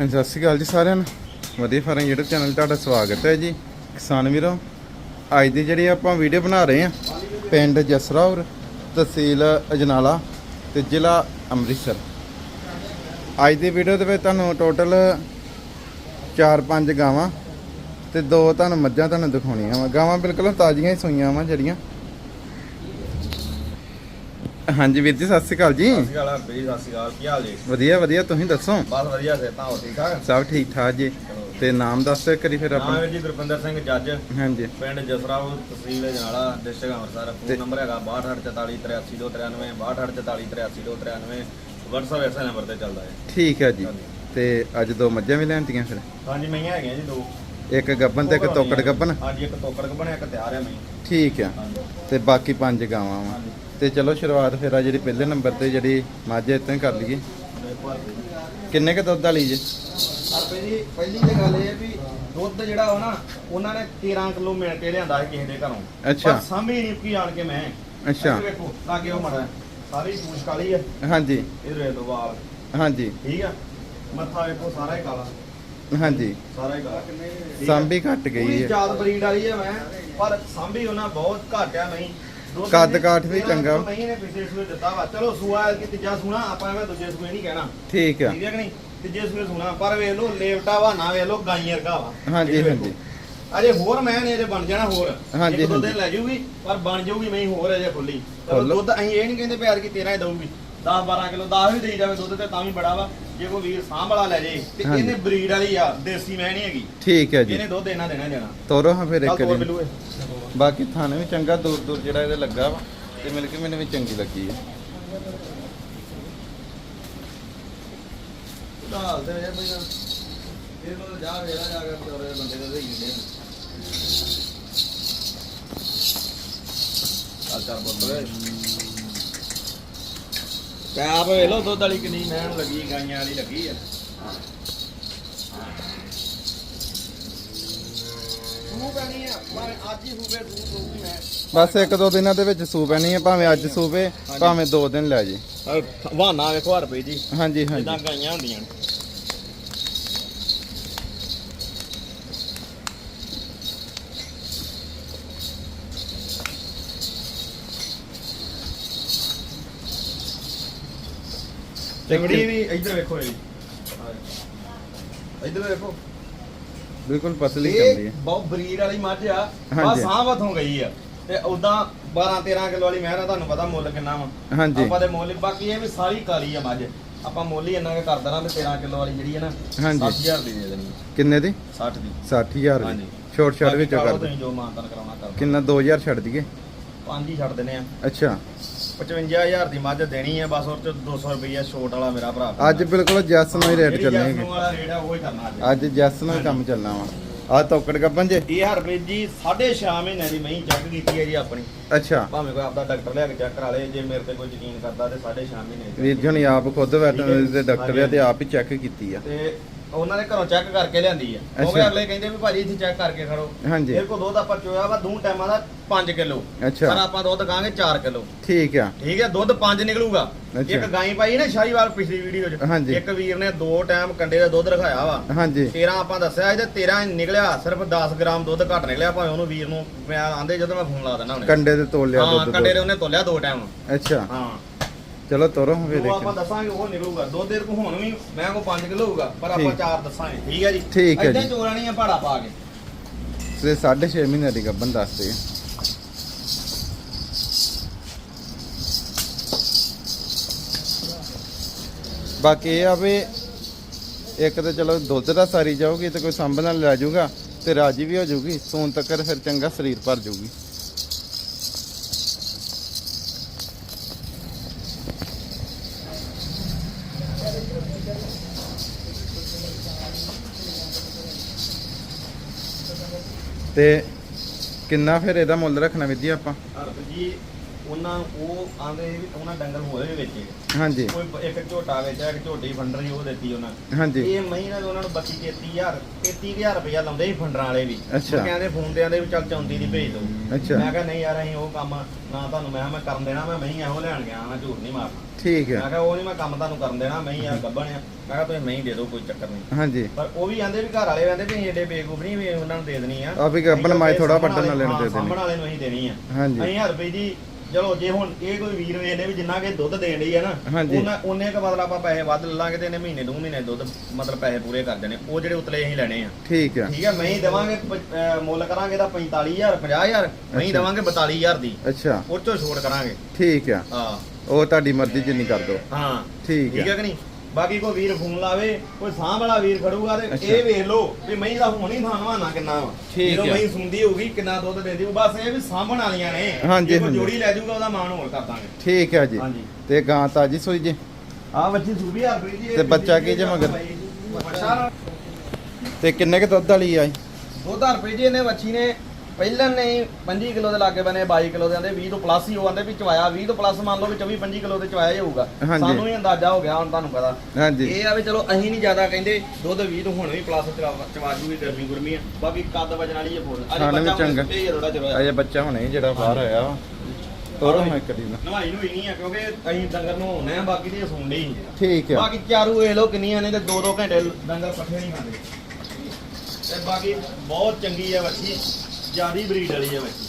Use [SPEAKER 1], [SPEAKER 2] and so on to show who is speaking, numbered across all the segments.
[SPEAKER 1] ਹਾਂਜੀ, ਸਤਿ ਸ਼੍ਰੀ ਅਕਾਲ ਜੀ ਸਾਰਿਆਂ ਨੂੰ। ਵਧੀਆ ਫਾਰਮ YouTube ਚੈਨਲ 'ਤੇ ਤੁਹਾਡਾ ਸਵਾਗਤ ਹੈ ਜੀ। ਕਿਸਾਨ ਵੀਰੋ, ਅੱਜ ਦੀ ਜਿਹੜੀ ਆਪਾਂ ਵੀਡੀਓ ਬਣਾ ਰਹੇ ਹਾਂ, ਪਿੰਡ ਜਸਰਾਉਰ ਤਹਿਸੀਲ ਅਜਨਾਲਾ ਤੇ ਜ਼ਿਲ੍ਹਾ ਅੰਮ੍ਰਿਤਸਰ। ਅੱਜ ਦੀ ਵੀਡੀਓ ਦੇ ਵਿੱਚ ਤੁਹਾਨੂੰ ਟੋਟਲ 4-5 ਗਾਵਾਂ ਤੇ ਦੋ ਤੁਹਾਨੂੰ ਮੱਝਾਂ ਤੁਹਾਨੂੰ ਦਿਖਾਉਣੀਆਂ ਵਾ। ਗਾਵਾਂ ਬਿਲਕੁਲ ਤਾਜ਼ੀਆਂ ਹੀ ਸੂਈਆਂ ਵਾ ਜਿਹੜੀਆਂ। ਹਾਂਜੀ ਵੀਰ ਜੀ ਸਤਿ ਸ਼੍ਰੀ ਅਕਾਲ ਜੀ।
[SPEAKER 2] ਸਤਿ ਸ਼੍ਰੀ ਅਕਾਲ ਹਰਪ੍ਰੀਤ ਸਤਿ ਸ਼੍ਰੀ ਅਕਾਲ ਕੀ ਹਾਲ ਜੀ?
[SPEAKER 1] ਵਧੀਆ ਵਧੀਆ ਤੁਸੀਂ ਦੱਸੋ?
[SPEAKER 2] ਬਸ ਵਧੀਆ ਹੋ ਠੀਕ ਠਾਕ?
[SPEAKER 1] ਸਭ ਠੀਕ ਠਾਕ ਜੀ। ਤੇ ਨਾਮ ਦੱਸ ਕਰੀ ਫਿਰ
[SPEAKER 2] ਨਾਮ
[SPEAKER 1] ਆਪਣਾ।
[SPEAKER 2] ਹੈ ਜੀ ਗੁਰਪਿੰਦਰ ਸਿੰਘ ਜੱਜ
[SPEAKER 1] ਹਾਂਜੀ।
[SPEAKER 2] ਪਿੰਡ ਜਸਰਾਓ ਤਹਿਸੀਲ ਜਨਾਲਾ ਡਿਸਟ੍ਰਿਕਟ ਅੰਮ੍ਰਿਤਸਰ।
[SPEAKER 1] ਤੇ-
[SPEAKER 2] ਫੋਨ ਨੰਬਰ ਹੈਗਾ 6244833293 6244833293 WhatsApp ਐਸੇ ਨੰਬਰ ਤੇ ਚੱਲਦਾ ਹੈ।
[SPEAKER 1] ਠੀਕ ਹੈ ਜੀ। ਤੇ ਅੱਜ ਦੋ ਮੱਝਾਂ ਵੀ ਲੈਣਤੀਆਂ ਫਿਰ?
[SPEAKER 2] ਹਾਂਜੀ ਮਈਆਂ ਹੈਗੀਆਂ ਜੀ ਦੋ।
[SPEAKER 1] ਇੱਕ ਗੱਬਨ ਤੇ ਇੱਕ ਤੋਕੜ ਗੱਬਨ
[SPEAKER 2] ਹਾਂਜੀ ਇੱਕ ਤੋਕੜ ਗੱਬਨ ਇੱਕ ਤਿਆਰ ਹੈ ਮਈ।
[SPEAKER 1] ਠੀਕ
[SPEAKER 2] ਹਾਂਜੀ।
[SPEAKER 1] ਤੇ ਬਾਕੀ ਪੰਜ ਗਾਵਾਂ ਵਾ। ਤੇ ਚਲੋ ਸ਼ੁਰੂਆਤ ਫਿਰ ਆ ਜਿਹੜੀ ਪਹਿਲੇ ਨੰਬਰ ਤੇ ਜਿਹੜੀ ਮੱਝ ਇੱਥੋਂ ਹੀ ਕਰ ਲਈਏ। ਕਿੰਨੇ ਕ ਦੁੱਧ ਵਾਲੀ ਜੀ?
[SPEAKER 2] ਹਰਪ੍ਰੀਤ ਜੀ ਪਹਿਲੀ ਤੇ ਗੱਲ ਇਹ ਹੈ ਵੀ ਦੁੱਧ ਜਿਹੜਾ ਉਹ ਨਾ ਉਹਨਾਂ ਨੇ 13 ਕਿਲੋ ਮਿਲ ਕੇ ਲਿਆਂਦਾ ਹੈ ਕਿਸੇ ਦੇ ਘਰੋਂ।
[SPEAKER 1] ਅੱਛਾ।
[SPEAKER 2] ਪਰ ਸਾਂਭੀ ਨਹੀਂ ਕੀ ਆਣ ਕੇ ਮੈਂ।
[SPEAKER 1] ਅੱਛਾ।
[SPEAKER 2] ਵੇਖੋ ਲਾਗੇ ਉਹ ਮੜਾ ਸਾਰੀ ਪੂਛ ਕਾਲੀ ਹੈ
[SPEAKER 1] ਹਾਂਜੀ।
[SPEAKER 2] ਇਹ ਰੇ ਦੋ ਵਾਲ।
[SPEAKER 1] ਹਾਂਜੀ।
[SPEAKER 2] ਠੀਕ ਆ? ਮੱਥਾ ਵੇਖੋ ਸਾਰਾ ਹੀ ਕਾਲਾ।
[SPEAKER 1] ਹਾਂਜੀ।
[SPEAKER 2] ਸਾਰਾ ਹੀ ਕਾਲਾ। ਠੀਕ ਆ?
[SPEAKER 1] ਸਾਂਭੀ ਘਟ ਗਈ
[SPEAKER 2] ਪੂਰੀ
[SPEAKER 1] ਹੈ।
[SPEAKER 2] ਜਾਤ ਬਰੀਡ ਵਾਲੀ ਹੈ ਮੈਂ ਪਰ ਸਾਂਭੀ ਉਹਨਾਂ ਬਹੁਤ ਘੱਟ ਆ ਨਹੀਂ।
[SPEAKER 1] ਕੱਦ ਕਾਠ ਵੀ ਚੰਗਾ।
[SPEAKER 2] ਕਿਲੋ ਨਹੀਂ ਨੇ ਪਿਛਲੇ ਸੂਏ ਦਿੱਤਾ ਵਾ ਚਲੋ ਸੂਆ ਕਿ ਤੀਜਾ ਸੂਣਾ ਆਪਾਂ ਐਵੇਂ ਦੂਜੇ ਸੂਏ ਨਹੀਂ ਕਹਿਣਾ
[SPEAKER 1] ਠੀਕ ਆ
[SPEAKER 2] ਠੀਕ ਹੈ ਕਿ ਨਹੀਂ ਤੀਜੇ ਸੂਏ ਸੂਣਾ ਪਰ ਵੇਖ ਲਓ ਲੇਵਟਾ ਵਾ ਨਾ ਵੇਖ ਲਓ ਗਾਈ ਵਰਗਾ ਵਾ
[SPEAKER 1] ਹਾਂਜੀ,
[SPEAKER 2] ਇਹ ਵੇਖੋ।
[SPEAKER 1] ਹਾਂਜੀ।
[SPEAKER 2] ਅਜੇ ਹੋਰ ਮੈਂ ਨੇ ਅਜੇ ਬਣ ਜਾਣਾ ਹੋਰ
[SPEAKER 1] ਹਾਂਜੀ,
[SPEAKER 2] ਇੱਕ ਦੋ
[SPEAKER 1] ਹਾਂਜੀ।
[SPEAKER 2] ਦਿਨ ਲੈ ਜਾਊਗੀ ਪਰ ਬਣ ਜਾਊਗੀ ਮੈਂ ਹੋਰ ਅਜੇ ਖੁੱਲੀ ਚਲੋ। ਦੁੱਧ ਅਸੀਂ ਇਹ ਨਹੀਂ ਕਹਿੰਦੇ ਪਿਆਰ ਕੀ 13 ਹੀ ਦਊਗੀ 10 12 ਕਿਲੋ 10 ਵੀ ਦੇਈ ਜਾਵੇ ਦੁੱਧ ਤੇ ਤਾਂ ਵੀ ਬੜਾ ਵਾ ਜੇ ਕੋਈ ਵੀਰ ਸਾਂਭ ਵਾਲਾ ਲੈ ਜੇ ਤੇ
[SPEAKER 1] ਹਾਂਜੀ।
[SPEAKER 2] ਇਹਨੇ ਬਰੀਡ ਵਾਲੀ ਆ ਦੇਸੀ ਮੈਂ ਨਹੀਂ ਹੈਗੀ।
[SPEAKER 1] ਠੀਕ ਹੈ ਜੀ।
[SPEAKER 2] ਇਹਨੇ ਦੁੱਧ ਇਹਨਾਂ ਦੇਣਾ ਜਾਣਾ
[SPEAKER 1] ਤੋਰੋ ਹਾਂ ਫਿਰ
[SPEAKER 2] ਚੱਲ
[SPEAKER 1] ਇੱਕ
[SPEAKER 2] ਤੋਰ
[SPEAKER 1] ਦਿਨ
[SPEAKER 2] ਮਿਲੂਏ
[SPEAKER 1] ਬਾਕੀ ਥਾਣੇ ਵੀ ਚੰਗਾ ਦੂਰ ਦੂਰ ਜਿਹੜਾ ਇਹਦੇ ਲੱਗਾ ਵਾ ਤੇ ਮਿਲ ਕੇ ਮੈਨੂੰ ਵੀ ਚੰਗੀ ਲੱਗੀ ਹੈ।
[SPEAKER 2] ਢਾਲ ਦੇ ਯਾਰ ਬਈ ਇਹ ਕੋਲ ਜਾ ਵੇਲਾ ਜਾ ਕੇ ਤੋਰੇ ਬੰਦੇ ਦੇ ਦੇਈ ਜਾਂਦੇ ਆ। ਚੱਲ ਬੋਲ ਪੈਪ ਵੇ ਲੋ ਦੁੱਧ ਵਾਲੀ ਕਿੰਨੀ ਮੈਨ ਲੱਗੀ ਗਾਈਆਂ ਵਾਲੀ ਲੱਗੀ ਆ।
[SPEAKER 1] ਬਸ ਇੱਕ ਦੋ ਦਿਨਾਂ ਦੇ ਵਿੱਚ ਸੂ ਪੈਣੀ ਹੈ ਭਾਵੇਂ ਅੱਜ ਸੂਵੇ ਭਾਵੇਂ ਦੋ ਦਿਨ ਲੈ ਜੇ।
[SPEAKER 2] ਵਾਹਨਾ ਵੇਖੋ ਹਰ ਪਈ ਜੀ।
[SPEAKER 1] ਹਾਂਜੀ
[SPEAKER 2] ਜਿੱਦਾਂ
[SPEAKER 1] ਹਾਂਜੀ
[SPEAKER 2] ਗਾਈਆਂ ਹੁੰਦੀਆਂ ਨੇ। ਚਮੜੀ ਵੀ ਇੱਧਰ ਵੇਖੋ ਜੀ ਇੱਧਰ ਵੇਖੋ।
[SPEAKER 1] ਬਿਲਕੁਲ ਪਤਲੀ ਕੰਦੀ
[SPEAKER 2] ਇਹ
[SPEAKER 1] ਹੈ।
[SPEAKER 2] ਬਹੁਤ ਬਰੀਡ ਵਾਲੀ ਮੱਝ ਆ। ਬਸ ਸਾਹ ਹੱਥੋਂ ਗਈ ਆ। ਤੇ ਉਦਾਂ 12 13 ਕਿਲੋ ਵਾਲੀ ਮਹਿਰਾ ਤੁਹਾਨੂੰ ਪਤਾ ਮੁੱਲ ਕਿੰਨਾ ਵਾ।
[SPEAKER 1] ਹਾਂਜੀ।
[SPEAKER 2] ਆਪਾਂ ਦੇ ਮੁੱਲ ਬਾਕੀ ਇਹ ਵੀ ਸਾਰੀ ਕਾਲੀ ਆ ਮੱਝ। ਆਪਾਂ ਮੁੱਲ ਹੀ ਇੰਨਾ ਕੁ ਕਰ ਦੇਣਾ ਤੇ 13 ਕਿਲੋ ਵਾਲੀ ਜਿਹੜੀ ਹੈ ਨਾ
[SPEAKER 1] ਹਾਂਜੀ।
[SPEAKER 2] 60000 ਦੀ ਦੇ ਦੇਣੀ
[SPEAKER 1] ਕਿੰਨੇ ਦੀ?
[SPEAKER 2] 60 ਦੀ।
[SPEAKER 1] 60000
[SPEAKER 2] ਹਾਂਜੀ।
[SPEAKER 1] ਛੋਟ ਛੱਡ ਵਿੱਚ
[SPEAKER 2] ਕਰੋ
[SPEAKER 1] ਦੇ
[SPEAKER 2] ਜੋ ਮਾਨਤਨ ਕਰਾਉਣਾ ਕਰ
[SPEAKER 1] ਕਿੰਨਾ? 2000 ਛੱਡ ਦਈਏ।
[SPEAKER 2] ਪੰਜ ਹੀ ਛੱਡ ਦਿੰਨੇ ਆ।
[SPEAKER 1] ਅੱਛਾ।
[SPEAKER 2] 55000 ਦੀ ਮੱਝ ਦੇਣੀ ਆ ਬਸ ਉਹ ਚ 200 ਰੁਪਈਆ ਛੋਟ ਵਾਲਾ ਮੇਰਾ ਭਰਾ
[SPEAKER 1] ਅੱਜ ਬਿਲਕੁਲ ਜੈਸ ਨੂੰ ਹੀ ਰੇਟ ਚੱਲਣਗੇ
[SPEAKER 2] ਜੈਸਨੂੰ ਵਾਲਾ ਰੇਟ ਆ ਉਹ ਹੀ ਕਰਨਾ ਅੱਜ।
[SPEAKER 1] ਅੱਜ ਜੈਸ ਨੂੰ ਹੀ ਕੰਮ ਚੱਲਣਾ ਵਾ। ਆ ਤੋਕੜ ਗੱਬਨ ਜੇ?
[SPEAKER 2] ਇਹ ਹਰਪ੍ਰੀਤ ਜੀ 6.5 ਮਹੀਨੇ ਦੀ ਮਹੀਂ ਚੈੱਕ ਕੀਤੀ ਹੈ ਜੀ ਆਪਣੀ।
[SPEAKER 1] ਅੱਛਾ।
[SPEAKER 2] ਭਾਵੇਂ ਕੋਈ ਆਪਦਾ ਡਾਕਟਰ ਲਿਆ ਕੇ ਚੈੱਕ ਕਰਾ ਲੇ ਜੇ ਮੇਰੇ ਤੇ ਕੋਈ ਯਕੀਨ ਕਰਦਾ ਤੇ 6.5 ਮਹੀਨੇ ਦੀ।
[SPEAKER 1] ਵੀਰ ਜੀ ਹੁਣੀ ਆਪ ਖੁਦ ਵੈਟਰਨਰੀ ਦੇ ਡਾਕਟਰ ਆ ਤੇ ਆਪ ਹੀ ਚੈੱਕ ਕੀਤੀ ਆ।
[SPEAKER 2] ਤੇ ਉਹਨਾਂ ਨੇ ਘਰੋਂ ਚੈੱਕ ਕਰਕੇ ਲਿਆਂਦੀ ਆ। ਕਿਉਂਕਿ
[SPEAKER 1] ਅੱਛਾ।
[SPEAKER 2] ਅਗਲੇ ਕਹਿੰਦੇ ਵੀ ਭਾਜੀ ਇੱਥੇ ਚੈੱਕ ਕਰਕੇ ਖੜੋ।
[SPEAKER 1] ਹਾਂਜੀ।
[SPEAKER 2] ਇਹ ਕੋ ਦੁੱਧ ਆਪਾਂ ਚੋਇਆ ਵਾ ਦੋ ਟਾਈਮਾਂ ਦਾ 5 ਕਿਲੋ। ਪਰ
[SPEAKER 1] ਅੱਛਾ
[SPEAKER 2] ਆਪਾਂ ਦੁੱਧ ਕਹਾਂਗੇ 4 ਕਿਲੋ।
[SPEAKER 1] ਠੀਕ ਆ।
[SPEAKER 2] ਠੀਕ ਹੈ ਦੁੱਧ 5 ਨਿਕਲੂਗਾ।
[SPEAKER 1] ਅੱਛਾ।
[SPEAKER 2] ਇੱਕ ਗਾਈ ਪਾਈ ਨਾ ਸ਼ਾਹੀਵਾਲ ਪਿਛਲੀ ਵੀਡੀਓ 'ਚ।
[SPEAKER 1] ਹਾਂਜੀ।
[SPEAKER 2] ਇੱਕ ਵੀਰ ਨੇ ਦੋ ਟਾਈਮ ਕੰਡੇ ਦਾ ਦੁੱਧ ਰਖਾਇਆ ਵਾ।
[SPEAKER 1] ਹਾਂਜੀ।
[SPEAKER 2] 13 ਆਪਾਂ ਦੱਸਿਆ ਇਹਦੇ 13 ਹੀ ਨਿਕਲਿਆ ਸਿਰਫ 10 ਗ੍ਰਾਮ ਦੁੱਧ ਘੱਟ ਨਿਕਲਿਆ ਭਾਵੇਂ ਉਹਨੂੰ ਵੀਰ ਨੂੰ ਮੈਂ ਆਂਦੇ ਜਦੋਂ ਮੈਂ ਫੋਨ ਲਾ ਦਿੰਦਾ ਹੁਣੇ।
[SPEAKER 1] ਕੰਡੇ ਤੇ ਤੋਲ ਲਿਆ
[SPEAKER 2] ਹਾਂ
[SPEAKER 1] ਦੁੱਧ
[SPEAKER 2] ਕੰਡੇ ਦੇ
[SPEAKER 1] ਦੋ।
[SPEAKER 2] ਉਹਨੇ ਤੋਲਿਆ ਦੋ ਟਾਈਮ।
[SPEAKER 1] ਅੱਛਾ।
[SPEAKER 2] ਹਾਂ।
[SPEAKER 1] ਚਲੋ ਤੋਰੋ ਫਿਰ
[SPEAKER 2] ਉਹ ਆਪਾਂ ਦੱਸਾਂਗੇ ਉਹ ਨਿਕਲੂਗਾ। ਦੁੱਧ ਦੇ ਕੋ ਹੁਣ ਵੀ ਮੈਂ ਕੋ 5 ਕਿਲੋ ਹੋਊਗਾ ਪਰ ਆਪਾਂ
[SPEAKER 1] ਠੀਕ।
[SPEAKER 2] 4 ਦੱਸਾਂਗੇ। ਠੀਕ ਹੈ ਜੀ?
[SPEAKER 1] ਠੀਕ ਹੈ ਜੀ।
[SPEAKER 2] ਚੋਰਾਣੀ ਆ ਭਾੜਾ ਪਾ ਕੇ।
[SPEAKER 1] ਤੇ 6.5 ਮਹੀਨੇ ਦੀ ਗੱਬਨ ਦੱਸਦੇ ਆ। ਬਾਕੀ ਇਹ ਆ ਵੀ ਇੱਕ ਤਾਂ ਚਲੋ ਦੁੱਧ ਦਾ ਸਾਰੀ ਜਾਊਗੀ ਤੇ ਕੋਈ ਸੰਭ ਨਾਲ ਲੈ ਜਾਊਗਾ ਤੇ ਰਾਜੀ ਵੀ ਹੋ ਜਾਊਗੀ ਸੂਨ ਤੱਕਰ ਫਿਰ ਚੰਗਾ ਸਰੀਰ ਭਰ ਜਾਊਗੀ। ਤੇ ਕਿੰਨਾ ਫਿਰ ਇਹਦਾ ਮੁੱਲ ਰੱਖਣਾ ਵਿਧੀ ਆਪਾਂ?
[SPEAKER 2] ਜੀ ਉਹਨਾਂ ਉਹ ਆਂਦੇ ਵੀ ਉਹਨਾਂ ਡੰਗਰ ਹੋਏ ਵੇਚੇ
[SPEAKER 1] ਹਾਂਜੀ।
[SPEAKER 2] ਕੋਈ ਇੱਕ ਝੋਟਾ ਵੇਚਿਆ ਇੱਕ ਝੋਟੀ ਫੰਡਰੀ ਉਹ ਦਿੱਤੀ ਉਹਨਾਂ
[SPEAKER 1] ਹਾਂਜੀ।
[SPEAKER 2] ਇਹ ਮਹੀਨਾ ਦੇ ਉਹਨਾਂ ਨੂੰ 32 33000 33000 ਰੁਪਇਆ ਲਾਉਂਦੇ ਸੀ ਫੰਡਰਾਂ ਵਾਲੇ ਵੀ।
[SPEAKER 1] ਅੱਛਾ।
[SPEAKER 2] ਕਹਿੰਦੇ ਫੋਨ ਦੇ ਆਂਦੇ ਵੀ ਚੱਲ 34 ਦੀ ਭੇਜ ਦਿਓ
[SPEAKER 1] ਅੱਛਾ।
[SPEAKER 2] ਮੈਂ ਕਿਹਾ ਨਹੀਂ ਯਾਰ ਅਸੀਂ ਉਹ ਕੰਮ ਨਾ ਤੁਹਾਨੂੰ ਮੈਂ ਮੈਂ ਕਰਨ ਦੇਣਾ ਮੈਂ ਮਹੀਂ ਇਹੋ ਲੈਣ ਗਿਆ ਮੈਂ ਝੂਠ ਨਹੀਂ ਮਾਰਨਾ।
[SPEAKER 1] ਠੀਕ
[SPEAKER 2] ਮੈਂ
[SPEAKER 1] ਹੈ
[SPEAKER 2] ਕਿਹਾ ਉਹ ਨਹੀਂ ਮੈਂ ਕੰਮ ਤੁਹਾਨੂੰ ਕਰਨ ਦੇਣਾ ਮਹੀਂ ਆ ਗੱਬਣ ਆ। ਮੈਂ ਕਿਹਾ ਤੁਸੀਂ ਮਹੀਂ ਦੇ ਦਿਓ ਕੋਈ ਚੱਕਰ ਨਹੀਂ।
[SPEAKER 1] ਹਾਂਜੀ।
[SPEAKER 2] ਪਰ ਉਹ ਵੀ ਆਂਦੇ ਵੀ ਘਰ ਵਾਲੇ ਆਂਦੇ ਵੀ ਏਡੇ ਬੇਵਕੂਫ ਨਹੀਂ ਵੀ ਉਹਨਾਂ ਨੂੰ ਦੇ ਦੇਣੀ ਆ।
[SPEAKER 1] ਆ ਵੀ ਗੱਬਣ ਮਾਈ ਥੋੜਾ ਵਾਲੇ ਨੂੰ ਦੇ
[SPEAKER 2] ਹਾਂ, ਸਾਂਭਣ
[SPEAKER 1] ਦੇਣੀ
[SPEAKER 2] ਵਾਲੇ ਨੂੰ ਅਸੀਂ ਦੇਣੀ ਆ।
[SPEAKER 1] ਹਾਂਜੀ।
[SPEAKER 2] ਅਸੀਂ ਹਰ ਰੁਪਏ ਜੀ ਚਲੋ ਜੇ ਹੁਣ ਇਹ ਕੋਈ ਵੀਰ ਵੇਲੇ ਵੀ ਜਿੰਨਾ ਕਿ ਦੁੱਧ ਦੇਣ ਡਈ ਆ ਨਾ
[SPEAKER 1] ਹਾਂਜੀ।
[SPEAKER 2] ਉਹਨਾਂ ਉਹਨੇ ਕ ਮਤਲਬ ਆਪਾਂ ਪੈਸੇ ਵੱਧ ਲੈ ਲਾਂਗੇ ਤੇ ਇਹਨੇ ਮਹੀਨੇ ਦੋ ਮਹੀਨੇ ਦੁੱਧ ਮਤਲਬ ਪੈਸੇ ਪੂਰੇ ਕਰ ਦੇਣੇ। ਉਹ ਜਿਹੜੇ ਉਤਲੇ ਅਸੀਂ ਲੈਣੇ ਆ।
[SPEAKER 1] ਠੀਕ ਹੈ
[SPEAKER 2] ਠੀਕ ਹੈ ਮੈਂ ਹੀ ਦੇਵਾਂਗੇ ਪ- ਅਹ ਮੁੱਲ ਕਰਾਂਗੇ ਤਾਂ 45000 50000 ਮੈਂ ਹੀ
[SPEAKER 1] ਅੱਛਾ।
[SPEAKER 2] ਦੇਵਾਂਗੇ 42000 ਦੀ।
[SPEAKER 1] ਅੱਛਾ।
[SPEAKER 2] ਉਹ ਚੋਂ ਛੋੜ ਕਰਾਂਗੇ।
[SPEAKER 1] ਠੀਕ ਹੈ
[SPEAKER 2] ਹਾਂ।
[SPEAKER 1] ਉਹ ਤੁਹਾਡੀ ਮਰਜ਼ੀ ਜਿੰਨੀ ਕਰ ਦੋ
[SPEAKER 2] ਹਾਂ।
[SPEAKER 1] ਠੀਕ
[SPEAKER 2] ਠੀਕ
[SPEAKER 1] ਹੈ
[SPEAKER 2] ਹੈ ਕਿ ਨਹੀਂ? ਬਾਕੀ ਕੋਈ ਵੀਰ ਫੋਨ ਲਾਵੇ ਕੋਈ ਸਾਂਭ ਵਾਲਾ ਵੀਰ ਖੜੂਗਾ ਤੇ। ਇਹ ਵੇਖ ਲਓ ਵੀ ਮਹੀਂ ਦਾ ਹੁਣ ਹੀ ਥਾਨਵਾਨਾ ਕਿੰਨਾ ਵਾ।
[SPEAKER 1] ਠੀਕ
[SPEAKER 2] ਜਦੋਂ। ਮਹੀਂ ਸੁੰਦੀ ਹੋਊਗੀ ਕਿੰਨਾ ਦੁੱਧ ਦਿੰਦੀ ਉਹ ਬਸ ਇਹ ਵੀ ਸਾਂਭਣ ਵਾਲੀਆਂ ਨੇ।
[SPEAKER 1] ਹਾਂਜੀ,
[SPEAKER 2] ਜੇ ਕੋਈ। ਜੋੜੀ ਲੈ ਜਾਊਗਾ ਉਹਦਾ ਮਾਣ ਹੋਰ ਕਰ ਦਾਂਗੇ।
[SPEAKER 1] ਠੀਕ ਹੈ ਜੀ। ਤੇ ਗਾਂ ਤਾਜੀ ਸੋਈ ਜੀ।
[SPEAKER 2] ਆ ਬੱਚੀ ਸੂਬੀ ਹਰ ਜੀ ਇਹ
[SPEAKER 1] ਤੇ ਬੱਚਾ ਕੀ ਜੇ ਮਗਰ? ਤੇ ਕਿੰਨੇ ਕ ਦੁੱਧ ਵਾਲੀ ਆ
[SPEAKER 2] ਦੋ ਹਜ਼ਾਰ ਰੁਪਏ ਜੀ ਇਹਨੇ ਬੱਚੀ ਨੇ। ਪਹਿਲਾਂ ਨੇ 25 ਕਿਲੋ ਦੇ ਲਾਗੇ ਬਨੇ 22 ਕਿਲੋ ਦੇ ਆਂਦੇ 20 ਤੋਂ ਪਲੱਸ ਹੀ ਉਹ ਆਂਦੇ ਵੀ ਚਵਾਇਆ 20 ਤੋਂ ਪਲੱਸ ਮੰਨ ਲਓ ਵੀ 24 25 ਕਿਲੋ ਦੇ ਚਵਾਇਆ ਹੀ ਹੋਊਗਾ।
[SPEAKER 1] ਹਾਂਜੀ।
[SPEAKER 2] ਸਾਨੂੰ ਹੀ ਅੰਦਾਜ਼ਾ ਹੋ ਗਿਆ ਹੁਣ ਤੁਹਾਨੂੰ ਪਤਾ।
[SPEAKER 1] ਹਾਂਜੀ।
[SPEAKER 2] ਇਹ ਆ ਵੀ ਚਲੋ ਅਸੀਂ ਨਹੀਂ ਜ਼ਿਆਦਾ ਕਹਿੰਦੇ ਦੁੱਧ 20 ਤੋਂ ਹੁਣ ਵੀ ਪਲੱਸ ਚਵਾ ਜੂਗੀ ਗਰਮੀ ਗੁਰਮੀ ਆ। ਬਾਕੀ ਕੱਦ ਵਜਣ ਵਾਲੀ ਹੈ ਫੋਨ
[SPEAKER 1] ਖਾਣੇ ਵੀ ਚੰਗਾ।
[SPEAKER 2] ਥੋੜਾ ਚਿਰ
[SPEAKER 1] ਅਜੇ ਬੱਚਾ ਹੁਣੇ ਹੀ ਜਿਹੜਾ ਬਾਹਰ ਆਇਆ ਵਾ। ਤੋਰੋ ਮੈਂ ਕਰੀ ਨਾ।
[SPEAKER 2] ਨਵਾਈ ਨੂੰ ਨਹੀਂ ਆ ਕਿਉਂਕਿ ਅਸੀਂ ਡੰਗਰ ਨੂੰ ਆ ਬਾਕੀ ਤੇ ਸੁਣਦੇ ਹੀ
[SPEAKER 1] ਠੀਕ ਹੈ
[SPEAKER 2] ਬਾਕੀ ਚਾਰੂ ਇਹ ਲੋ ਕਿੰਨੀਆਂ ਨੇ ਤੇ 2-2 ਘੰਟੇ ਡੰਗਰ ਪੱਠੇ ਨਹੀਂ ਖਾਂਦੇ। ਤੇ ਬਾਕੀ ਬਹੁਤ ਚੰਗੀ ਹੈ ਬੱਚੀ ਜਿਆਦੀ ਬਰੀਡ ਵਾਲੀ ਹੈ ਬੱਚੀ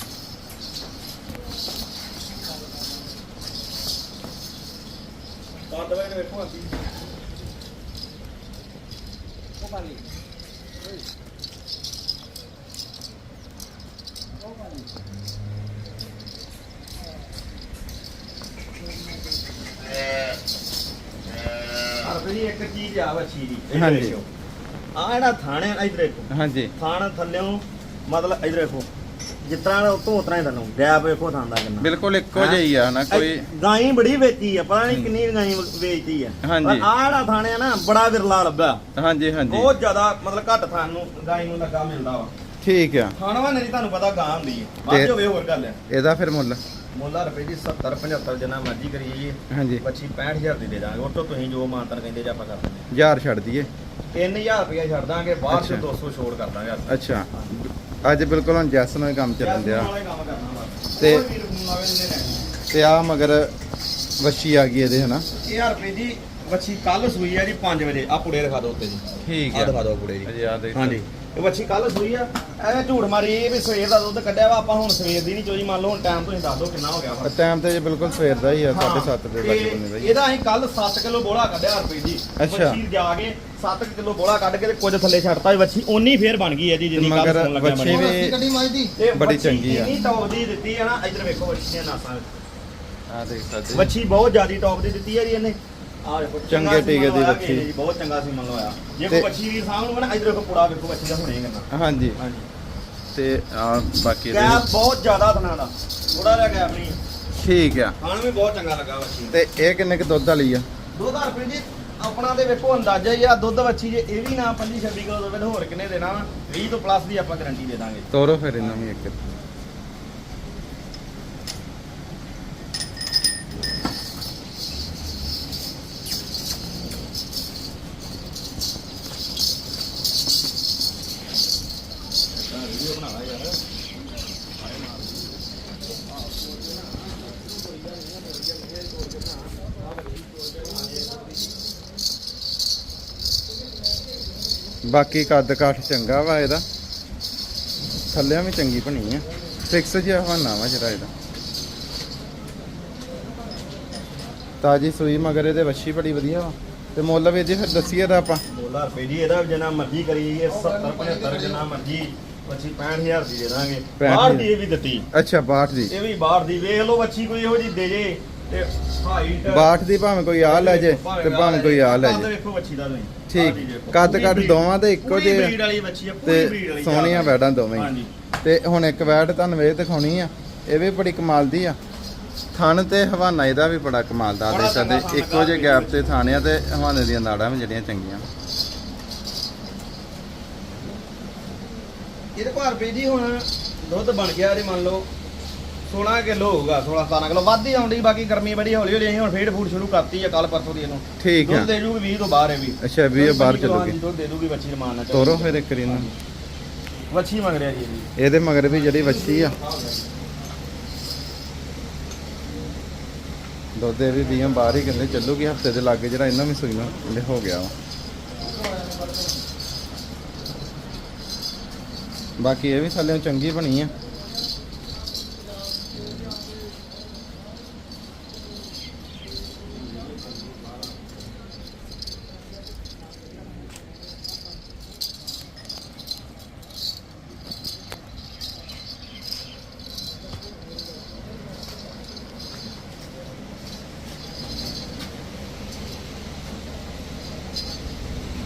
[SPEAKER 2] ਤਾਂ ਦਵਾਈ ਨੇ ਵੇਖੋ ਅਸੀਂ ਉਹ ਪਾਣੀ ਹਰ ਵੀ ਇੱਕ ਚੀਜ਼ ਆ ਬੱਚੀ ਦੀ। ਇੱਧਰ
[SPEAKER 1] ਹਾਂਜੀ।
[SPEAKER 2] ਦੇਖਿਓ। ਆਹ ਜਿਹੜਾ ਥਾਣੇ ਇਧਰ ਦੇਖੋ।
[SPEAKER 1] ਹਾਂਜੀ।
[SPEAKER 2] ਥਾਣ ਥੱਲਿਓਂ ਮਤਲਬ ਇਧਰ ਦੇਖੋ ਦਾ ਉਤੋਂ ਉਤਰਾ ਹੀ ਤੁਹਾਨੂੰ ਗੈਪ ਵੇਖੋ ਥਾਂ ਦਾ ਕਿੰਨਾ
[SPEAKER 1] ਬਿਲਕੁਲ ਇੱਕੋ ਜਿਹੀ ਆ ਨਾ ਕੋਈ
[SPEAKER 2] ਗਾਈ ਬੜੀ ਵੇਚੀ ਆ ਪਤਾ ਨਹੀਂ ਕਿੰਨੀ ਗਾਈ ਵੇਚਦੀ ਆ।
[SPEAKER 1] ਹਾਂਜੀ।
[SPEAKER 2] ਪਰ ਆਹ ਜਿਹੜਾ ਥਾਣੇ ਆ ਨਾ ਬੜਾ ਵਿਰਲਾ ਲੱਭਾ
[SPEAKER 1] ਹਾਂਜੀ ਹਾਂਜੀ।
[SPEAKER 2] ਬਹੁਤ ਜ਼ਿਆਦਾ ਮਤਲਬ ਘੱਟ ਥਾਂ ਨੂੰ ਗਾਈ ਨੂੰ ਲੱਗਾ ਮਿਲਦਾ ਵਾ।
[SPEAKER 1] ਠੀਕ ਆ।
[SPEAKER 2] ਖਾਣਵਾ ਨਹੀਂ ਤੁਹਾਨੂੰ ਪਤਾ ਗਾਂ ਹੁੰਦੀ ਹੈ ਬਾਅਦ ਹੋਵੇ ਹੋਰ ਗੱਲ ਹੈ
[SPEAKER 1] ਇਹਦਾ ਫਿਰ ਮੁੱਲ?
[SPEAKER 2] ਮੁੱਲਾ ਰੁਪਏ ਜੀ 70 75 ਜਿੰਨਾ ਮਰਜ਼ੀ ਕਰੀਏ।
[SPEAKER 1] ਹਾਂਜੀ।
[SPEAKER 2] ਬੱਚੀ 65000 ਦੀ ਦੇ ਦਾਂਗੇ। ਉਹ ਤੋਂ ਤੁਸੀਂ ਜੋ ਮਾਨਤਨ ਕਹਿੰਦੇ ਜੇ ਆਪਾਂ ਕਰ ਦਿੰਦੇ
[SPEAKER 1] ਹਜ਼ਾਰ ਛੱਡ ਦਈਏ।
[SPEAKER 2] 3000 ਰੁਪਏ ਛੱਡ ਦਾਂਗੇ ਬਾਅਦ ਚ
[SPEAKER 1] ਅੱਛਾ।
[SPEAKER 2] 200 ਛੋੜ ਕਰ ਦਾਂਗੇ।
[SPEAKER 1] ਅੱਛਾ। ਅੱਜ ਬਿਲਕੁਲ ਹੁਣ ਜੈਸ ਨਾਲ ਹੀ ਕੰਮ ਚੱਲਣ ਦਿਆ। ਤੇ-। ਤੇ ਆ ਮਗਰ ਵੱਛੀ ਆ ਗਈ ਇਹਦੇ ਹਨਾ?
[SPEAKER 2] ਇਹ ਹਜ਼ਾਰ ਰੁਪਏ ਦੀ ਬੱਚੀ ਕੱਲ ਸੂਈ ਆ ਜੀ 5 ਵਜੇ। ਆ ਪੁੜੇ ਦਿਖਾ ਦਿਓ ਉੱਤੇ ਜੀ।
[SPEAKER 1] ਠੀਕ
[SPEAKER 2] ਆ। ਦਿਖਾ ਦਿਓ ਪੁੜੇ ਜੀ। ਹਾਂਜੀ। ਇਹ ਬੱਚੀ ਕੱਲ ਸੂਈ ਆ। ਐਵੇਂ ਝੂਠ ਮਾਰੀ ਇਹ ਵੀ ਸਵੇਰ ਦਾ ਦੁੱਧ ਕੱਢਿਆ ਵਾ ਆਪਾਂ ਹੁਣ ਸਵੇਰ ਦੀ ਨਹੀਂ ਚੋਈ ਮੰਨ ਲਓ ਹੁਣ ਟਾਈਮ ਤੁਸੀਂ ਦੱਸ ਦਿਓ ਕਿੰਨਾ ਹੋ ਗਿਆ ਵਾ।
[SPEAKER 1] ਟਾਈਮ ਤੇ ਜੇ ਬਿਲਕੁਲ ਸਵੇਰ ਦਾ ਹੀ ਆ
[SPEAKER 2] ਹਾਂ,
[SPEAKER 1] 7:30 ਦੇ ਲੱਗੇ ਬੰਦੇ ਦਾ ਹੀ
[SPEAKER 2] ਇਹਦਾ ਅਸੀਂ ਕੱਲ 7 ਕਿਲੋ ਬੋਲਾ ਕੱਢਿਆ ਰੁਪਏ ਜੀ
[SPEAKER 1] ਅੱਛਾ।
[SPEAKER 2] ਬੱਚੀ ਜਾ ਕੇ 7 ਕਿਲੋ ਬੋਲਾ ਕੱਢ ਕੇ ਤੇ ਕੁਝ ਥੱਲੇ ਛੱਡਤਾ ਵੀ ਬੱਚੀ ਓਨੀ ਫੇਰ ਬਣ ਗਈ ਹੈ ਜੀ ਜਿੰਨੀ ਕੱਲ ਸੁਣ ਲੱਗਿਆ ਬਣੀ
[SPEAKER 1] ਵੀ ਬੜੀ ਚੰਗੀ ਆ।
[SPEAKER 2] ਇੰਨੀ ਟੌਪ ਦੀ ਦਿੱਤੀ ਆ ਨਾ ਇਧਰ ਵੇਖੋ ਦੀਆਂ ਨਾਸਾਂ।
[SPEAKER 1] ਆ ਦੇਖ ਸਕਦੇ
[SPEAKER 2] ਬੱਚੀ ਬਹੁਤ ਜ਼ਿਆਦੀ ਟੌਪ ਦੀ ਦਿੱਤੀ ਹੈ ਜੀ ਇਹਨੇ। ਆ ਦੇਖੋ ਚੰਗਾ
[SPEAKER 1] ਟੀਕੇ ਦੀ ਬੱਚੀ।
[SPEAKER 2] ਜੀ, ਬਹੁਤ ਚੰਗਾ ਸੀ ਮੰਨ ਲਓ ਆ। ਜੇ ਕੋਈ ਬੱਚੀ ਵੀ ਸਾਹਮਣੇ ਨਾ ਇਧਰ ਵੇਖੋ ਪੁੜਾ ਵੇਖੋ ਬੱਚੀ ਦਾ ਹੁਣੇ ਕਰਨਾ
[SPEAKER 1] ਹਾਂਜੀ।
[SPEAKER 2] ਹਾਂਜੀ।
[SPEAKER 1] ਤੇ ਆ ਬਾਕੀ ਇਹਦੇ
[SPEAKER 2] ਗੈਪ ਬਹੁਤ ਜ਼ਿਆਦਾ ਥਣਾ ਦਾ ਥੋੜਾ ਜਿਹਾ ਗੈਪ ਨਹੀਂ।
[SPEAKER 1] ਠੀਕ ਆ।
[SPEAKER 2] ਖਾਣ ਵੀ ਬਹੁਤ ਚੰਗਾ ਲੱਗਾ ਬੱਚੀ ਨੂੰ।
[SPEAKER 1] ਤੇ ਇਹ ਕਿੰਨੇ ਕ ਦੁੱਧ ਵਾਲੀ ਆ?
[SPEAKER 2] 2000 ਰੁਪਏ ਜੀ ਆਪਣਾ ਦੇ ਵੇਖੋ ਅੰਦਾਜ਼ਾ ਹੀ ਆ ਦੁੱਧ ਬੱਚੀ ਜੇ ਇਹ ਵੀ ਨਾ 25 26 ਕਿਲੋ ਦੁੱਧ ਹੋਰ ਕਿੰਨੇ ਦੇਣਾ ਵਾ? 20 ਤੋਂ ਪਲੱਸ ਦੀ ਆਪਾਂ ਗਾਰੰਟੀ ਦੇ ਦਾਂਗੇ।
[SPEAKER 1] ਤੋਰੋ ਫਿਰ ਇਹਨਾਂ ਵੀ ਇੱਕ। ਬਾਕੀ ਕੱਦ ਕਾਠ ਚੰਗਾ ਵਾ ਇਹਦਾ। ਥੱਲਿਆਂ ਵੀ ਚੰਗੀ ਬਣੀ ਆ। ਫਿਕਸ ਜਿਹਾ ਹਵਾਨਾ ਵਾ ਜਿਹੜਾ ਇਹਦਾ। ਤਾਜੀ ਸੂਈ ਮਗਰ ਇਹਦੇ ਵੱਛੀ ਬੜੀ ਵਧੀਆ ਵਾ। ਤੇ ਮੁੱਲ ਵੀ ਜੀ ਫਿਰ ਦੱਸੀਏ ਦਾ ਆਪਾਂ।
[SPEAKER 2] 2000 ਰੁਪਏ ਜੀ ਇਹਦਾ ਜਿੰਨਾ ਮਰਜ਼ੀ ਕਰੀਏ 70 75 ਜਿੰਨਾ ਮਰਜ਼ੀ ਬੱਚੀ 65000 ਦੀ ਦੇ ਦਾਂਗੇ।
[SPEAKER 1] 65,000
[SPEAKER 2] ਬਾਹਰ ਦੀ ਇਹ ਵੀ ਦਿੱਤੀ।
[SPEAKER 1] ਅੱਛਾ 62 ਦੀ।
[SPEAKER 2] ਇਹ ਵੀ ਬਾਹਰ ਦੀ। ਵੇਖ ਲਓ ਬੱਚੀ ਕੋਈ ਇਹੋ ਜੀ ਦੇ ਜੇ। ਤੇ
[SPEAKER 1] 62 ਦੀ ਭਾਵੇਂ ਕੋਈ ਆ ਲੈ ਜੇ ਤੇ ਭਾਵੇਂ ਕੋਈ ਆ ਲੈ ਜੇ।
[SPEAKER 2] ਵੇਖੋ ਬੱਚੀ ਦਾ ਤੁਸੀਂ
[SPEAKER 1] ਠੀਕ ਕੱਦ ਕੱਦ ਦੋਵਾਂ ਦੇ ਇੱਕੋ ਜਿਹੇ
[SPEAKER 2] ਬਰੀਡ ਵਾਲੀ ਬੱਚੀ ਆ
[SPEAKER 1] ਤੇ
[SPEAKER 2] ਪੂਰੀ ਬਰੀਡ ਵਾਲੀ
[SPEAKER 1] ਸੋਹਣੀਆਂ ਬੈਡਾਂ ਦੋਵੇਂ। ਹੀ।
[SPEAKER 2] ਹਾਂਜੀ।
[SPEAKER 1] ਤੇ ਹੁਣ ਇੱਕ ਵੈਟ ਤੁਹਾਨੂੰ ਇਹ ਦਿਖਾਉਣੀ ਆ ਇਹ ਵੀ ਬੜੀ ਕਮਾਲ ਦੀ ਆ। ਥਣ ਤੇ ਹਵਾਨਾ ਇਹਦਾ ਵੀ ਬੜਾ ਕਮਾਲ ਦਾ
[SPEAKER 2] ਚੰਗਾ ਥਣ
[SPEAKER 1] ਇੱਕੋ ਜਿਹੇ ਗੈਪ ਤੇ ਥਾਣਿਆ ਤੇ ਹਵਾਨੇ ਦੀਆਂ ਨਾੜਾਂ ਵੀ ਜਿਹੜੀਆਂ ਚੰਗੀਆਂ।
[SPEAKER 2] ਇਹਦੇ ਭਾਰ ਜੀ ਹੁਣ ਦੁੱਧ ਬਣ ਗਿਆ ਜੇ ਮੰਨ ਲਓ। 16 ਕਿਲੋ ਹੋਊਗਾ 16 17 ਕਿਲੋ। ਵੱਧ ਹੀ ਆਉਂਦੀ ਬਾਕੀ ਗਰਮੀ ਬੜੀ ਹੌਲੀ ਹੌਲੀ ਅਸੀਂ ਹੁਣ ਫੀਡ ਫੂਡ ਸ਼ੁਰੂ ਕਰਤੀ ਆ ਕੱਲ ਪਰਸੋਂ ਦੀ ਇਹਨੂੰ।
[SPEAKER 1] ਠੀਕ
[SPEAKER 2] ਦੁੱਧ
[SPEAKER 1] ਹੈ
[SPEAKER 2] ਦੇ ਜੂਗੀ 20 ਤੋਂ ਬਾਹਰ ਹੈ ਵੀ।
[SPEAKER 1] ਅੱਛਾ ਵੀ ਇਹ ਬਾਹਰ
[SPEAKER 2] ਹਾਂਜੀ,
[SPEAKER 1] ਚੱਲੂਗੀ।
[SPEAKER 2] ਦੁੱਧ ਦੇ ਦੂਗੀ ਬੱਚੀ ਰਮਾਨ ਨਾਲ
[SPEAKER 1] ਤੋਰੋ ਫਿਰ ਇੱਕ ਰੀ ਨੂੰ
[SPEAKER 2] ਵੱਛੀ ਮੰਗ ਰਿਹਾ ਜੀ ਇਹਦੀ।
[SPEAKER 1] ਮਗਰ ਵੀ ਜਿਹੜੀ ਵੱਛੀ ਆ। ਦੁੱਧ ਇਹ ਵੀ ਵੀਆਂ ਬਾਹਰ ਹੀ ਕਹਿੰਦੇ ਚੱਲੂਗੀ ਹਫ਼ਤੇ ਦੇ ਲਾਗੇ ਜਿਹੜਾ ਇਹਨਾਂ ਵੀ ਸੂਈ ਨੂੰ ਇਹਦੇ ਹੋ ਗਿਆ ਵਾ। ਬਾਕੀ ਇਹ ਵੀ ਥੱਲੇ ਚੰਗੀ ਬਣੀ ਆ।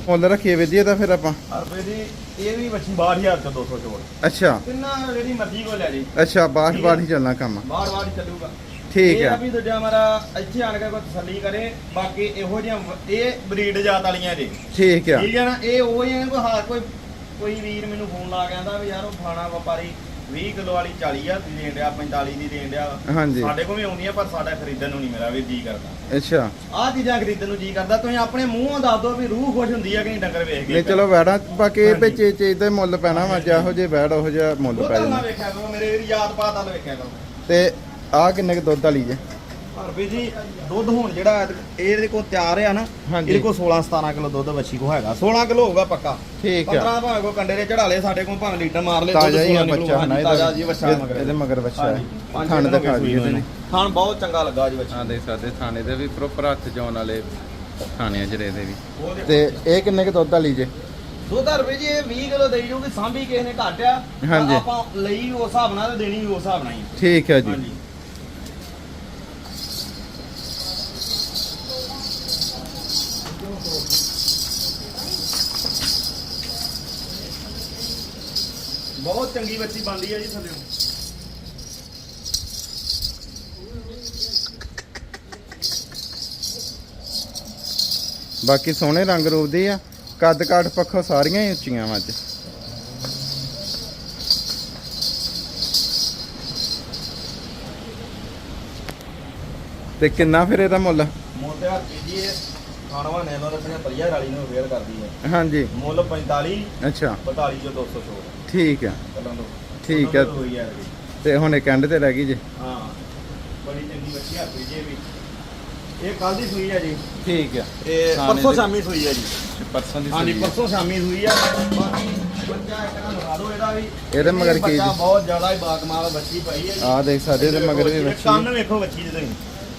[SPEAKER 1] ਮੁੱਲ ਰੱਖੀਏ ਵਿਧੀ ਤਾਂ ਫਿਰ ਆਪਾਂ।
[SPEAKER 2] ਰੁਪਏ ਦੀ ਇਹ ਵੀ ਬੱਚੀ 62000 ਤੋਂ 200 ਛੋੜ
[SPEAKER 1] ਅੱਛਾ।
[SPEAKER 2] ਕਿੰਨਾ ਜਿਹੜੀ ਮਰਜ਼ੀ ਕੋ ਲੈ ਜੀ।
[SPEAKER 1] ਅੱਛਾ ਬਾਹਰ ਬਾਹਰ ਹੀ। ਚੱਲਣਾ ਕੰਮ।
[SPEAKER 2] ਬਾਹਰ ਬਾਹਰ ਹੀ ਚੱਲੂਗਾ।
[SPEAKER 1] ਠੀਕ
[SPEAKER 2] ਇਹ
[SPEAKER 1] ਆ
[SPEAKER 2] ਆ ਵੀ ਦੂਜਾ ਮਾਰਾ ਇੱਥੇ ਆਣ ਕੇ ਕੋਈ ਤਸੱਲੀ ਕਰੇ ਬਾਕੀ ਇਹੋ ਜਿਹੀਆਂ ਵ- ਇਹ ਬਰੀਡ ਜਾਤ ਵਾਲੀਆਂ ਜੀ।
[SPEAKER 1] ਠੀਕ ਆ।
[SPEAKER 2] ਠੀਕ ਹੈ ਨਾ ਇਹ ਉਹ ਹੀ ਆ ਕੋਈ ਹਾਂ ਕੋਈ ਕੋਈ ਵੀਰ ਮੈਨੂੰ ਫੋਨ ਲਾ ਕੇ ਆਂਦਾ ਵੀ ਯਾਰ ਉਹ ਫਾਣਾ ਵਪਾਰੀ 20 ਕਿਲੋ ਵਾਲੀ 40000 ਦੀ ਦੇਣ ਡਿਆ 45 ਦੀ ਦੇਣ ਡਿਆ
[SPEAKER 1] ਹਾਂਜੀ।
[SPEAKER 2] ਸਾਡੇ ਕੋਲ ਵੀ ਆਉਂਦੀਆਂ ਪਰ ਸਾਡਾ ਖਰੀਦਣ ਨੂੰ ਨਹੀਂ ਮੇਰਾ ਵੀ ਜੀ ਕਰਦਾ।
[SPEAKER 1] ਅੱਛਾ।
[SPEAKER 2] ਆਹ ਚੀਜ਼ਾਂ ਖਰੀਦਣ ਨੂੰ ਜੀ ਕਰਦਾ ਤੁਸੀਂ ਆਪਣੇ ਮੂੰਹੋਂ ਦੱਸ ਦਿਓ ਵੀ ਰੂਹ ਖੁਸ਼ ਹੁੰਦੀ ਹੈ ਕਿ ਨਹੀਂ ਡੰਗਰ ਵੇਖ ਕੇ
[SPEAKER 1] ਨਹੀਂ ਚਲੋ ਵੈੜਾ ਬਾਕੀ ਇਹ। ਵਿੱਚ ਚੀਜ਼ ਦੇ ਮੁੱਲ ਪੈਣਾ ਵਾ ਜਿਹੋ ਜੇ ਵੈੜ ਉਹੋ ਜਿਹਾ ਮੁੱਲ
[SPEAKER 2] ਉਹ
[SPEAKER 1] ਪੈ
[SPEAKER 2] ਤਾਂ ਨਾ
[SPEAKER 1] ਜਾਂਦਾ
[SPEAKER 2] ਵੇਖਿਆ ਕਰੋ ਮੇਰੇ ਵੀਰ ਯਾਦ ਪਾਤ ਨਾਲ ਵੇਖਿਆ ਕਰੋ
[SPEAKER 1] ਤੇ ਆਹ ਕਿੰਨੇ ਕੁ ਦੁੱਧ ਵਾਲੀ ਜੇ?
[SPEAKER 2] ਹਰਬੀ ਜੀ ਦੁੱਧ ਹੁਣ ਜਿਹੜਾ ਇਹਦੇ ਕੋਲ ਤਿਆਰ ਆ ਨਾ
[SPEAKER 1] ਹਾਂਜੀ।
[SPEAKER 2] ਇਹਦੇ ਕੋਲ 16 17 ਕਿਲੋ ਦੁੱਧ ਵੱਛੀ ਕੋ ਹੈਗਾ। 16 ਕਿਲੋ ਹੋਊਗਾ ਪੱਕਾ।
[SPEAKER 1] ਠੀਕ ਆ।
[SPEAKER 2] 15 ਭਾਵੇਂ ਕੋ ਕੰਡੇ ਦੇ ਚੜਾ ਲਏ ਸਾਡੇ ਕੋਲ ਭਾਵੇਂ ਲੀਟਰ ਮਾਰ ਲਏ
[SPEAKER 1] ਤਾਜ਼ਾ ਹੀ ਆ
[SPEAKER 2] ਨਿਕਲੂਗਾ।
[SPEAKER 1] ਬੱਚਾ ਹਨਾ
[SPEAKER 2] ਹਾਂਜੀ, ਤਾਜ਼ਾ ਜੀ ਬੱਚਾ
[SPEAKER 1] ਇਹਦੇ-
[SPEAKER 2] ਮਗਰ।
[SPEAKER 1] ਇਹਦੇ ਮਗਰ ਬੱਚਾ
[SPEAKER 2] ਹਾਂਜੀ,
[SPEAKER 1] ਹੈ
[SPEAKER 2] ਪੰਜ
[SPEAKER 1] ਥਣ
[SPEAKER 2] ਦਿਨ ਹੋ
[SPEAKER 1] ਦਿਖਾ
[SPEAKER 2] ਗਏ
[SPEAKER 1] ਦਈਏ
[SPEAKER 2] ਸੂਈ ਨੂੰ।
[SPEAKER 1] ਇਹਦੇ
[SPEAKER 2] ਥਣ ਬਹੁਤ ਚੰਗਾ ਲੱਗਾ ਜੀ ਬੱਚਾ।
[SPEAKER 1] ਆ ਦੇਖ ਸਕਦੇ ਥਾਣੇ ਦੇ ਵੀ ਪ੍ਰੋਪਰ ਹੱਥ ਜਾਉਣ ਵਾਲੇ ਥਾਣੇ ਆ ਜਿਹੜੇ ਦੇ ਵੀ।
[SPEAKER 2] ਉਹ ਦੇਖੋ।
[SPEAKER 1] ਤੇ ਇਹ ਕਿੰਨੇ ਕੁ ਦੁੱਧ ਵਾਲੀ ਜੇ
[SPEAKER 2] ਦੁੱਧ ਰੁਪਏ ਜੀ ਇਹ 20 ਕਿਲੋ ਦੇਈ ਜੂਗੀ ਸਾਂਭੀ ਕਿਸੇ ਨੇ ਘੱਟ ਆ।
[SPEAKER 1] ਹਾਂਜੀ।
[SPEAKER 2] ਆਪਾਂ ਲਈ ਉਸ ਹਿਸਾਬ ਨਾਲ ਤੇ ਦੇਣੀ ਵੀ ਉਸ ਹਿਸਾਬ ਨਾਲ ਹੀ
[SPEAKER 1] ਠੀਕ ਹੈ ਜੀ।
[SPEAKER 2] ਹਾਂਜੀ। ਬਹੁਤ ਚੰਗੀ ਬੱਚੀ ਬਣਦੀ ਹੈ ਜੀ ਥੱਲੇ
[SPEAKER 1] ਬਾਕੀ ਸੋਹਣੇ ਰੰਗ ਰੂਪ ਦੀ ਆ। ਕੱਦ ਕਾਠ ਪੱਖੋਂ ਸਾਰੀਆਂ ਹੀ ਉੱਚੀਆਂ ਵਾ ਅੱਜ। ਤੇ ਕਿੰਨਾ ਫਿਰ ਇਹਦਾ ਮੁੱਲ?
[SPEAKER 2] ਹੱਥ ਜੀ ਇਹ ਖਾਣਵਾ ਨੇ ਲੋ ਆਪਣੇ ਪਰੀਆ ਵਾਲੀ ਨੂੰ ਵੇਅਰ ਕਰਦੀ ਹੈ।
[SPEAKER 1] ਹਾਂਜੀ।
[SPEAKER 2] ਮੁੱਲ 45
[SPEAKER 1] ਅੱਛਾ।
[SPEAKER 2] 42 ਜੋ 200 ਛੋੜ।
[SPEAKER 1] ਠੀਕ ਆ।
[SPEAKER 2] ਚੱਲਾਂ ਦੋ
[SPEAKER 1] ਠੀਕ ਹੈ।
[SPEAKER 2] ਹੋਈ ਹੈ ਇਹਦੀ।
[SPEAKER 1] ਤੇ ਹੁਣ ਇਹ ਕੰਡ ਤੇ ਰਹਿ ਗਈ ਜੇ।
[SPEAKER 2] ਹਾਂ। ਬੜੀ ਚੰਗੀ ਬੱਚੀ ਹੱਥ ਜੀ ਵੀ। ਇਹ ਕੱਲ ਦੀ ਸੂਈ ਹੈ ਜੀ।
[SPEAKER 1] ਠੀਕ ਆ।
[SPEAKER 2] ਇਹ
[SPEAKER 1] ਹਾਂ,
[SPEAKER 2] ਪਰਸੋਂ
[SPEAKER 1] ਇਹਦੇ-
[SPEAKER 2] ਸ਼ਾਮੀ ਸੂਈ ਹੈ ਜੀ।
[SPEAKER 1] ਪਰਸੋਂ ਦੀ
[SPEAKER 2] ਹਾਂਜੀ
[SPEAKER 1] ਆ।
[SPEAKER 2] ਪਰਸੋਂ ਸ਼ਾਮੀ ਸੂਈ ਆ। ਬਾਕੀ ਬੱਚਾ ਇੱਕ ਨਾ ਲਗਾ ਦਿਓ ਇਹਦਾ ਵੀ।
[SPEAKER 1] ਇਹਦੇ ਮਗਰ ਕੀ
[SPEAKER 2] ਬੱਚਾ
[SPEAKER 1] ਜੀ?
[SPEAKER 2] ਬਹੁਤ ਜ਼ਿਆਦਾ ਹੀ ਬਾਕਮਾਲ ਬੱਚੀ ਪਈ ਹੈ ਜੀ।
[SPEAKER 1] ਆਹ ਦੇਖ ਸਕਦੇ ਇਹਦੇ ਮਗਰ ਵੀ ਬੱਚੀ
[SPEAKER 2] ਕੰਨ ਵੇਖੋ ਬੱਚੀ ਦੇ ਤੁਸੀਂ।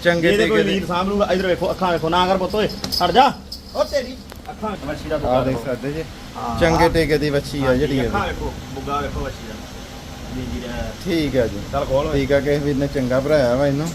[SPEAKER 1] ਚੰਗੇ
[SPEAKER 2] ਇਹਦੇ ਕੋਈ ਵੀਰ ਲੂਗਾ ਇਧਰ ਵੇਖੋ ਅੱਖਾਂ ਵੇਖੋ। ਨਾ ਕਰ ਪੁੱਤ ਓਏ ਹਟ ਜਾ। ਓ ਤੇਰੀ ਅੱਖਾਂ ਵਿੱਚ ਬੱਚੀ ਦਾ ਬੁੱਗਾ
[SPEAKER 1] ਦੇਖ। ਸਕਦੇ ਜੀ।
[SPEAKER 2] ਹਾਂ,
[SPEAKER 1] ਚੰਗੇ ਟੇਕੇ ਦੀ ਬੱਚੀ ਆ ਜਿਹੜੀ
[SPEAKER 2] ਅੱਖਾਂ ਵੇਖੋ ਬੁੱਗਾ ਵੇਖੋ ਦਾ।
[SPEAKER 1] ਠੀਕ ਆ ਜੀ।
[SPEAKER 2] ਚੱਲ ਖੋਲ ਓਏ।
[SPEAKER 1] ਠੀਕ ਆ ਕਿਸੇ ਵੀਰ ਨੇ ਚੰਗਾ ਭਰਾਇਆ ਵਾ ਇਹਨੂੰ।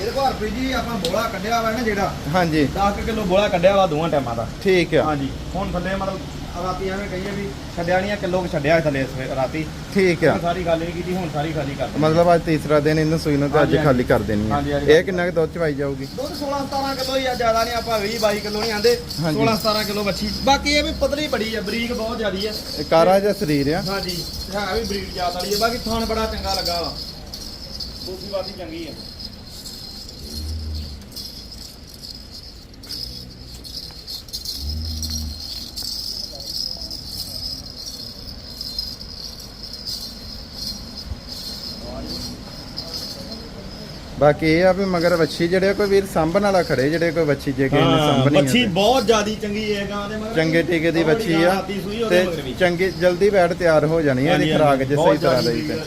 [SPEAKER 2] ਇਹਦੇ ਕੋਲ ਹਰਪ੍ਰੀਤ ਜੀ ਆਪਾਂ ਬੋਲਾ ਕੱਢਿਆ ਵਾ ਨਾ ਜਿਹੜਾ।
[SPEAKER 1] ਹਾਂਜੀ।
[SPEAKER 2] 10 ਕਿਲੋ ਬੋਲਾ ਕੱਢਿਆ ਵਾ ਦੋਵਾਂ ਟਾਈਮਾਂ ਦਾ।
[SPEAKER 1] ਠੀਕ ਆ।
[SPEAKER 2] ਹਾਂਜੀ। ਹੁਣ ਥੱਲੇ ਮਤਲਬ ਰਾਤੀ ਐਵੇਂ ਕਹੀਏ ਵੀ ਛੱਡਿਆ ਨਹੀਂ ਆ ਕਿਲੋ ਕੁ ਛੱਡਿਆ ਥੱਲੇ ਸਵੇ- ਰਾਤੀ।
[SPEAKER 1] ਠੀਕ ਆ।
[SPEAKER 2] ਹੁਣ ਸਾਰੀ ਖਾਲੀ ਨਹੀਂ ਕੀਤੀ ਹੁਣ ਸਾਰੀ ਖਾਲੀ ਕਰ ਦਿੱਤੀ।
[SPEAKER 1] ਮਤਲਬ ਅੱਜ ਤੀਸਰਾ ਦਿਨ ਇਹਨੂੰ ਸੂਈ ਨੂੰ ਤੇ ਅੱਜ
[SPEAKER 2] ਹਾਂਜੀ,
[SPEAKER 1] ਖਾਲੀ ਕਰ ਦੇਣੀ
[SPEAKER 2] ਹਾਂਜੀ,
[SPEAKER 1] ਹੈ
[SPEAKER 2] ਹਾਂਜੀ।
[SPEAKER 1] ਇਹ ਕਿੰਨਾ ਕੁ ਦੁੱਧ ਚਵਾਈ ਜਾਊਗੀ?
[SPEAKER 2] ਦੁੱਧ 16 17 ਕਿਲੋ ਹੀ ਆ ਜ਼ਿਆਦਾ ਨਹੀਂ ਆਪਾਂ 20 22 ਕਿਲੋ ਨਹੀਂ ਆਂਦੇ।
[SPEAKER 1] ਹਾਂਜੀ।
[SPEAKER 2] 16 17 ਕਿਲੋ ਬੱਚੀ ਬਾਕੀ ਇਹ ਵੀ ਪਤਲੀ ਬੜੀ ਆ ਬਰੀਕ ਬਹੁਤ ਜ਼ਿਆਦੀ ਆ।
[SPEAKER 1] ਇਹ ਕਾਰਾ ਜਿਹਾ ਸਰੀਰ ਆ।
[SPEAKER 2] ਹਾਂਜੀ ਹੈ ਵੀ ਬਰੀਡ ਜਾਤ ਵਾਲੀ ਆ। ਬਾਕੀ ਥਾਣ ਬੜਾ ਚੰਗਾ ਲੱਗਾ ਵਾ। ਬੂਸੀ ਬਾਤੀ ਚੰਗੀ ਆ।
[SPEAKER 1] ਬਾਕੀ ਇਹ ਆ ਵੀ ਮਗਰ ਵੱਛੀ ਜਿਹੜੇ ਕੋਈ ਵੀਰ ਸਾਂਭਣ ਵਾਲਾ ਖੜੇ ਜਿਹੜੇ ਕੋਈ ਵੱਛੀ ਜੇ ਕਿਸੇ ਨੇ ਸਾਂਭਣੀ ਆ
[SPEAKER 2] ਬਹੁਤ ਜ਼ਿਆਦੀ ਚੰਗੀ ਹੈ ਗਾਂ ਦੇ ਮਗਰ।
[SPEAKER 1] ਚੰਗੇ ਟੀਕੇ ਦੀ ਵੱਛੀ ਆ ਤੇ
[SPEAKER 2] ਵੀ
[SPEAKER 1] ਚੰਗੀ ਜਲਦੀ ਬੈਠ ਤਿਆਰ ਹੋ ਜਾਣੀ ਹੈ ਇਹਦੀ ਖਰਾਕ ਜੇ ਸਹੀ ਤਰ੍ਹਾਂ ਲਈ ਤੇ।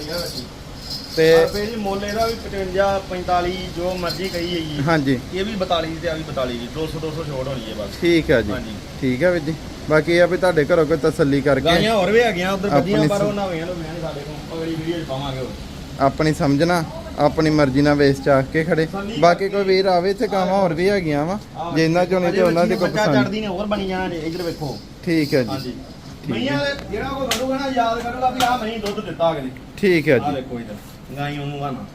[SPEAKER 1] ਤੇ
[SPEAKER 2] ਤੇ ਜੀ ਮੁੱਲ ਇਹਦਾ ਵੀ 55 45 ਜੋ ਮਰਜ਼ੀ ਕਹੀ ਹੈ ਜੀ
[SPEAKER 1] ਹਾਂਜੀ।
[SPEAKER 2] ਇਹ ਵੀ 42 ਤੇ ਆ ਵੀ 42 ਜੀ 200 200 ਛੋੜ ਹੋਣੀ ਹੈ ਬਸ।
[SPEAKER 1] ਠੀਕ ਆ ਜੀ।
[SPEAKER 2] ਹਾਂਜੀ।
[SPEAKER 1] ਠੀਕ ਆ ਵੀਰ ਜੀ। ਬਾਕੀ ਇਹ ਆ ਵੀ ਤੁਹਾਡੇ ਘਰੋਂ ਕੋਈ ਤਸੱਲੀ ਕਰਕੇ
[SPEAKER 2] ਗਾਈਆਂ ਹੋਰ ਵੀ ਹੈਗੀਆਂ ਉਧਰ
[SPEAKER 1] ਆਪਣੀ
[SPEAKER 2] ਬੱਜੀਆਂ ਪਰ
[SPEAKER 1] ਸ-
[SPEAKER 2] ਉਹਨਾਂ ਹੋਈਆਂ ਲੋਕਾਂ ਨੇ ਸਾਡੇ ਕੋਲ। ਅਗਲੀ ਵੀਡੀਓ 'ਚ ਪਾਵਾਂਗੇ ਹੋਰ।
[SPEAKER 1] ਆਪਣੀ ਸਮਝਣਾ। ਆਪਣੀ ਮਰਜ਼ੀ ਨਾਲ ਵੇਚ ਚਾਕ ਕੇ ਖੜੇ। ਬਾਕੀ ਕੋਈ ਵੀਰ ਆਵੇ ਇੱਥੇ ਗਾਵਾਂ ਹੋਰ ਵੀ ਹੈਗੀਆਂ ਵਾ। ਜੇ ਇਹਨਾਂ ਚੋਂ ਨਹੀਂ ਤੇ ਉਹਨਾਂ ਦੀ ਕੋਈ ਪਸੰਦ।
[SPEAKER 2] ਚੜਦੀ ਨੇ ਹੋਰ ਬਣੀ ਜਾਣਾ ਨੇ ਇਧਰ ਵੇਖੋ।
[SPEAKER 1] ਠੀਕ ਹੈ ਜੀ। ਠੀਕ
[SPEAKER 2] ਮਈਆਂ ਦੇ ਜਿਹੜਾ ਕੋ ਕਰੂਗਾ ਨਾ ਯਾਦ ਕਰੂਗਾ ਵੀ ਆਹ ਮਹੀਂ ਦੁੱਧ ਦਿੱਤਾ ਅਗਲੇ।
[SPEAKER 1] ਠੀਕ ਹੈ ਜੀ।
[SPEAKER 2] ਦੇਖੋ ਇਧਰ ਗਾਈ ਉਹਨੂੰ ਆਣਾ